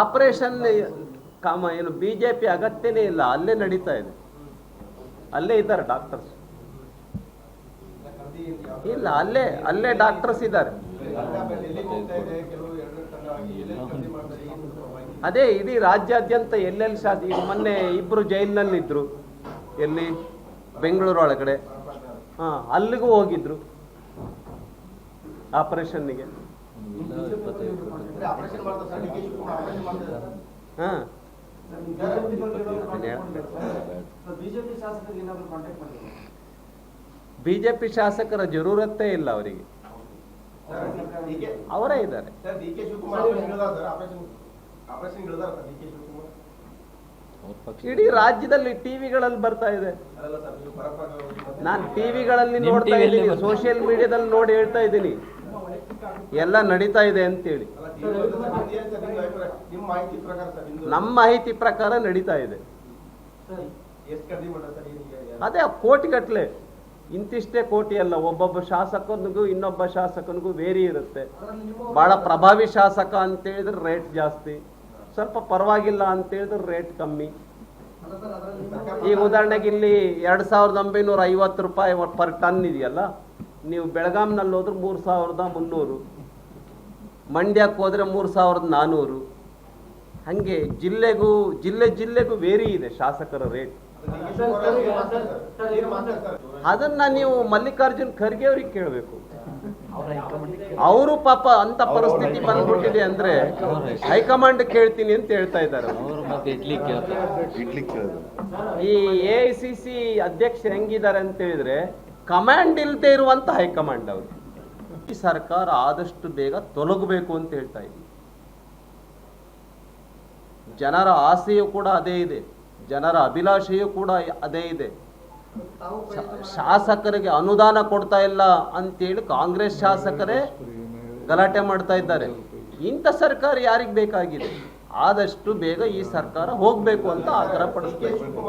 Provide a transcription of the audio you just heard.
Operation ಕಾಮ ಏನು B J P ಅಗತ್ಯನೇ ಇಲ್ಲ, ಅಲ್ಲೇ ನಡೀತಾ ಇದೆ. ಅಲ್ಲೇ ಇದ್ದಾರೆ ಡಾಕ್ಟರ್ಸ್ ಇಲ್ಲ, ಅಲ್ಲೇ ಅಲ್ಲೇ ಡಾಕ್ಟರ್ಸ್ ಇದ್ದಾರೆ. ಅದೇ ಇಡೀ ರಾಜ್ಯಾದ್ಯಂತ ಎಲ್ಲೆಲ್ಲಿ ಈಗ ಮೊನ್ನೆ ಇಬ್ರು ಜೈಲಿನಲ್ಲಿ ಇದ್ರು ಎಲ್ಲಿ? ಬೆಂಗಳೂರು ಒಳಗಡೆ. ಹಾ, ಅಲ್ಲಿಗೂ ಹೋಗಿದ್ರು. ಆಪರೇಷನ್ನಿಗೆ ಹಾ ಬಿಜೆಪಿ ಶಾಸಕರ ಜರೂರತ್ತೇ ಇಲ್ಲ ಅವರಿಗೆ. ಅವರೇ ಇದ್ದಾರೆ. ಇಡೀ ರಾಜ್ಯದಲ್ಲಿ ಟಿವಿಗಳಲ್ಲಿ ಬರ್ತಾ ಇದೆ. ನಾನು ಟಿವಿಗಳಲ್ಲಿ ನೋಡ್ತಾ ಇದ್ದೀನಿ ಸೋಷಿಯಲ್ ಮೀಡಿಯಾದಲ್ಲಿ ನೋಡಿ ಹೇಳ್ತಾ ಇದ್ದೀನಿ. ಎಲ್ಲ ನಡೀತಾ ಇದೆ ಅಂತೇಳಿ. ನಿಮ್ಮ ಮಾಹಿತಿ ಪ್ರಕಾರ ನಡೀತಾ ಇದೆ. ಅದೇ ಕೋಟಿಗಟ್ಲೆ ಇಂತಿಷ್ಟೇ ಕೋಟಿ ಅಲ್ಲ, ಒಬ್ಬೊಬ್ಬ ಶಾಸಕನಿಗೂ ಇನ್ನೊಬ್ಬ ಶಾಸಕನಿಗೂ ವೇರಿ ಇರುತ್ತೆ. ಬಹಳ ಪ್ರಭಾವಿ ಶಾಸಕ ಅಂತ ಹೇಳಿದ್ರೆ ರೇಟ್ ಜಾಸ್ತಿ. ಸ್ವಲ್ಪ ಪರವಾಗಿಲ್ಲ ಅಂತ ಹೇಳಿದ್ರೆ ರೇಟ್ ಕಮ್ಮಿ. ಈಗ ಉದಾಹರಣೆಗೆ ಇಲ್ಲಿ ಎರಡ್ ಸಾವಿರದ ಒಂಬೈನೂರ ಐವತ್ತು ರೂಪಾಯಿ ಪರ್ ಟನ್ ಇದೆಯಲ್ಲ? ನೀವು ಬೆಳಗಾಂನಲ್ಲಿ ಹೋದ್ರೆ ಮೂರು ಸಾವಿರದ ಮುನ್ನೂರು ಮಂಡ್ಯಕ್ಕೆ ಹೋದರೆ ಮೂರು ಸಾವಿರದ ನಾನ್ನೂರು ಹಾಗೆ ಜಿಲ್ಲೆಗೂ ಜಿಲ್ಲೆ ಜಿಲ್ಲೆಗೂ ವೇರಿ ಇದೆ ಶಾಸಕರ ರೇಟ್ ಅದನ್ನ ನೀವು ಮಲ್ಲಿಕಾರ್ಜುನ್ ಖರ್ಗೆ ಅವ್ರಿಗೆ ಕೇಳಬೇಕು. ಅವರು ಪಾಪ ಅಂತ ಪರಿಸ್ಥಿತಿ ಬಂದ್ಬಿಟ್ಟಿದೆ ಅಂದ್ರೆ ಹೈಕಮಾಂಡ್ ಕೇಳ್ತೀನಿ ಅಂತ ಹೇಳ್ತಾ ಇದ್ದಾರೆ. ಅವ್ರು. ಅವರು ಮತ್ತೆ ಇಡ್ಲಿ ಕೇಳ್ತಾರೆ. ಇಡ್ಲಿ ಕೇಳಿದ್ರು ಈ ಎ ಐ ಸಿ ಸಿ ಅಧ್ಯಕ್ಷರು ಹೆಂಗಿದ್ದಾರೆ ಅಂತ ಹೇಳಿದ್ರೆ ಕಮಾಂಡ್ ಇಲ್ಲದೆ ಇರುವಂತ ಹೈಕಮಾಂಡ್ ಅವರು. ಈ ಸರ್ಕಾರ ಆದಷ್ಟು ಬೇಗ ತೊಲಗಬೇಕು ಅಂತ ಹೇಳ್ತಾ ಇದ್ವಿ. ಜನರ ಆಸೆಯೂ ಕೂಡ ಅದೇ ಇದೆ. ಜನರ ಅಭಿಲಾಷೆಯೂ ಕೂಡ ಅದೇ ಇದೆ. ಶಾಸಕರಿಗೆ ಅನುದಾನ ಕೊಡ್ತಾ ಇಲ್ಲ ಅಂತೇಳಿ ಕಾಂಗ್ರೆಸ್ ಶಾಸಕರೇ ಗಲಾಟೆ ಮಾಡ್ತಾ ಇದ್ದಾರೆ. ಇಂಥ ಸರ್ಕಾರ ಯಾರಿಗೆ ಬೇಕಾಗಿದೆ? ಆದಷ್ಟು ಬೇಗ ಈ ಸರ್ಕಾರ ಹೋಗ್ಬೇಕು ಅಂತ ಆಗ್ರಹ ಪಡಿಸ್ಬೇಕು